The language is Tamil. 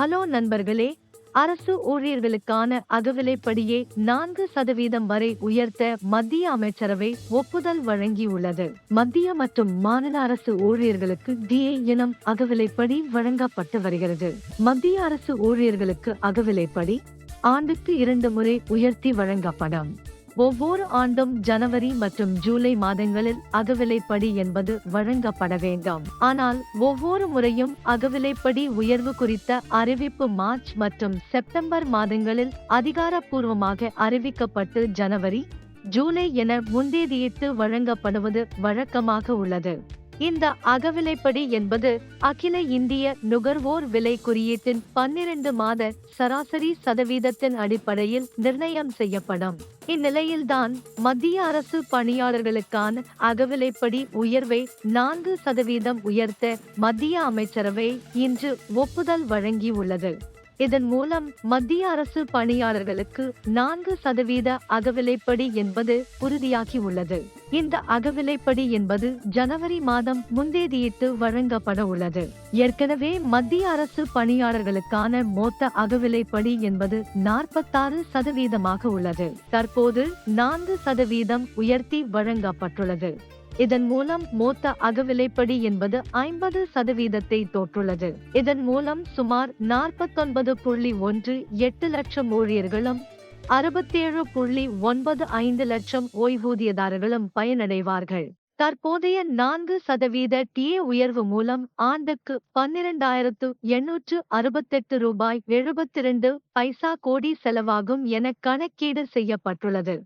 ஹலோ நண்பர்களே அரசு ஊழியர்களுக்கான அகவிலைப்படியே நான்கு சதவீதம் வரை உயர்த்த மத்திய அமைச்சரவை ஒப்புதல் வழங்கியுள்ளது. மத்திய மற்றும் மாநில அரசு ஊழியர்களுக்கு டிஏ இனம் அகவிலைப்படி வழங்கப்பட்டு வருகிறது. மத்திய அரசு ஊழியர்களுக்கு அகவிலைப்படி ஆண்டுக்கு இரண்டு முறை உயர்த்தி வழங்கப்படும். ஒவ்வொரு ஆண்டும் ஜனவரி மற்றும் ஜூலை மாதங்களில் அகவிலைப்படி என்பது வழங்கப்பட வேண்டும். ஆனால் ஒவ்வொரு முறையும் அகவிலைப்படி உயர்வு குறித்த அறிவிப்பு மார்ச் மற்றும் செப்டம்பர் மாதங்களில் அதிகாரப்பூர்வமாக அறிவிக்கப்பட்டு ஜனவரி ஜூலை என முன்தேதியிட்டு வழங்கப்படுவது வழக்கமாக உள்ளது. இந்த அகவிலைப்படி என்பது அகில இந்திய நுகர்வோர் விலை குறியீட்டின் பன்னிரண்டு மாத சராசரி சதவீதத்தின் அடிப்படையில் நிர்ணயம் செய்யப்படும். இந்நிலையில்தான் மத்திய அரசு பணியாளர்களுக்கான அகவிலைப்படி உயர்வை நான்கு சதவீதம் உயர்த்த மத்திய அமைச்சரவை இன்று ஒப்புதல் வழங்கியுள்ளது. இதன் மூலம் மத்திய அரசு பணியாளர்களுக்கு நான்கு சதவீத அகவிலைப்படி என்பது உறுதியாகியுள்ளது. இந்த அகவிலைப்படி என்பது ஜனவரி மாதம் முந்தேதியிட்டு வழங்கப்பட உள்ளது. ஏற்கனவே மத்திய அரசு பணியாளர்களுக்கான மொத்த அகவிலைப்படி என்பது நாற்பத்தாறு சதவீதமாக உள்ளது. தற்போது நான்கு சதவீதம் உயர்த்தி வழங்கப்பட்டுள்ளது. இதன் மூலம் மொத்த அகவிலைப்படி என்பது ஐம்பது சதவீதத்தை தோற்றுள்ளது. இதன் மூலம் சுமார் நாற்பத்தொன்பது புள்ளி ஒன்று எட்டு லட்சம் ஊழியர்களும் அறுபத்தேழு புள்ளி ஒன்பது ஐந்து லட்சம் ஓய்வூதியதாரர்களும் பயனடைவார்கள். தற்போதைய நான்கு சதவீத டிஏ உயர்வு மூலம் ஆண்டுக்கு பன்னிரண்டாயிரத்து எண்ணூற்று அறுபத்தெட்டு ரூபாய் எழுபத்தி ரெண்டு பைசா கோடி செலவாகும் என கணக்கீடு செய்யப்பட்டுள்ளது.